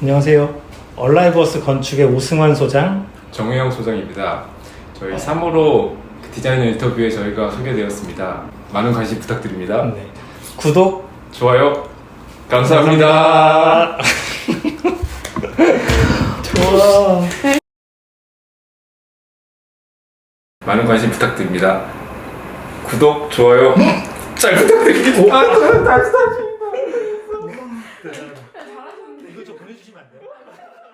안녕하세요. 얼라이버스 건축의 오승환 소장. 정우영 소장입니다. 저희 3호로 디자이너 인터뷰에 저희가 소개되었습니다. 많은 관심 부탁드립니다. 네. 구독 좋아요. 감사합니다. 좋아. 많은 관심 부탁드립니다. 구독, 좋아요. 잘 부탁드립니다. 아, 다시 다시. 보내주시면 안 돼요?